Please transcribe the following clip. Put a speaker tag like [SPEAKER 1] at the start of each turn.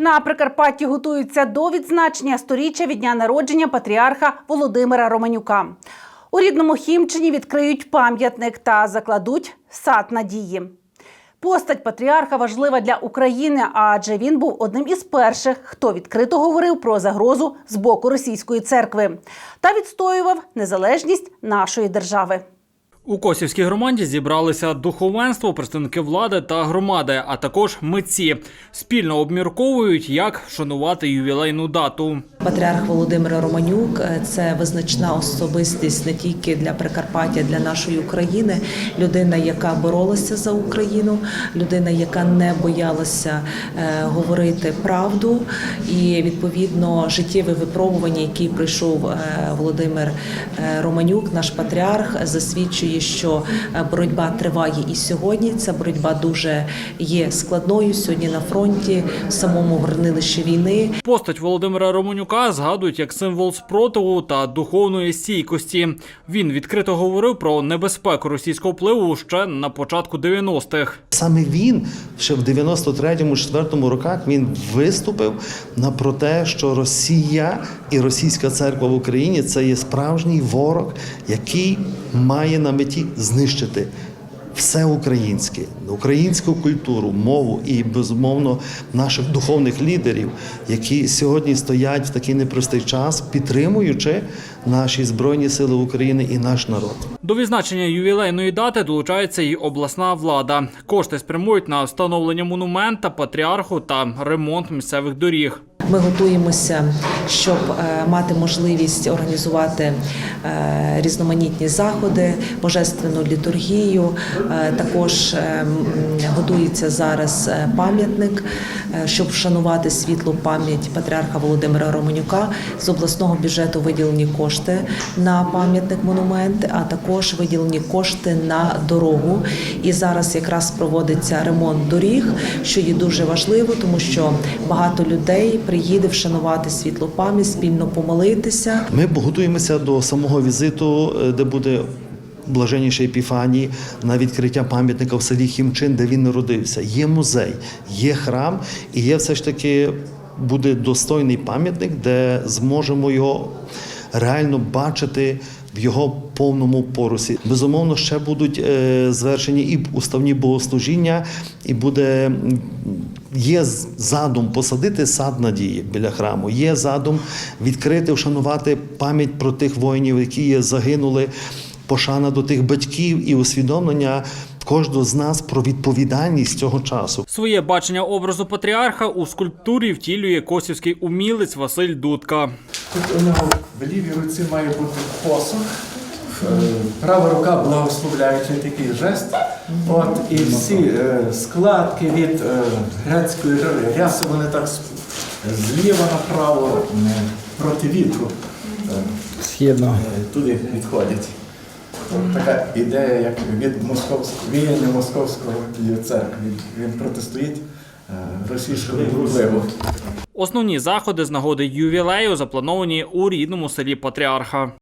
[SPEAKER 1] На Прикарпатті готуються до відзначення сторіччя від дня народження патріарха Володимира Романюка. У рідному Хімчині відкриють пам'ятник та закладуть сад надії. Постать патріарха важлива для України, адже він був одним із перших, хто відкрито говорив про загрозу з боку російської церкви та відстоював незалежність нашої держави.
[SPEAKER 2] У Косівській громаді зібралися духовенство, представники влади та громади, а також митці. Спільно обмірковують, як вшанувати ювілейну дату.
[SPEAKER 3] Патріарх Володимир Романюк е, це визначна особистість не тільки для Прикарпаття, для нашої України. Людина, яка боролася за Україну, людина, яка не боялася е, говорити правду, і відповідно життєве випробування, які пройшов е, Володимир Романюк, наш патріарх, засвідчує, що е, боротьба триває і сьогодні. Ця боротьба дуже є складною сьогодні на фронті, в самому горнилищі війни.
[SPEAKER 2] Постать Володимира Романюка згадують як символ спротиву та духовної стійкості. Він відкрито говорив про небезпеку російського впливу ще на початку 90-х.
[SPEAKER 4] Саме він ще в 93-му, 4-му роках він виступив на про те, що Росія і російська церква в Україні це є справжній ворог, який має на меті знищити все українське, українську культуру, мову і безумовно наших духовних лідерів, які сьогодні стоять в такий непростий час, підтримуючи наші збройні сили України і наш народ.
[SPEAKER 2] До відзначення ювілейної дати долучається і обласна влада. Кошти спрямують на встановлення монумента, патріарху та ремонт місцевих доріг.
[SPEAKER 3] Ми готуємося, щоб е, мати можливість організувати е, різноманітні заходи, божественну літургію. Е, Також готується зараз пам'ятник, щоб вшанувати світлу пам'ять патріарха Володимира Романюка. З обласного бюджету виділені кошти на пам'ятник монумент, а також виділені кошти на дорогу. І зараз якраз проводиться ремонт доріг, що є дуже важливо, тому що багато людей приїде вшанувати світлу пам'ять, спільно помолитися.
[SPEAKER 4] Ми готуємося до самого візиту, е, де буде блаженніший Епіфаній на відкриття пам'ятника в селі Хімчин, де він народився. Є музей, є храм, і є все ж таки буде достойний пам'ятник, де зможемо його реально бачити. В його повному порусі безумовно ще будуть е, звершені і уставні богослужіння, і буде є задум посадити сад надії біля храму. Є задум відкрити, вшанувати пам'ять про тих воїнів, які загинули, пошана до тих батьків і усвідомлення кожного з нас про відповідальність цього часу.
[SPEAKER 2] Своє бачення образу патріарха у скульптурі втілює косівський умілець Василь Дудка.
[SPEAKER 5] Тут у нього в лівій руці має бути посох, е, права рука благословляючий такий жест. От, і всі е, складки від е, грецької ря- ряси, вони так зліва направо проти вітру
[SPEAKER 6] Східно.
[SPEAKER 5] туди відходять. Така ідея, як від московського віяння московського церкви. Він протистоїть е, російському впливу.
[SPEAKER 2] Основні заходи з нагоди ювілею заплановані у рідному селі Патріарха.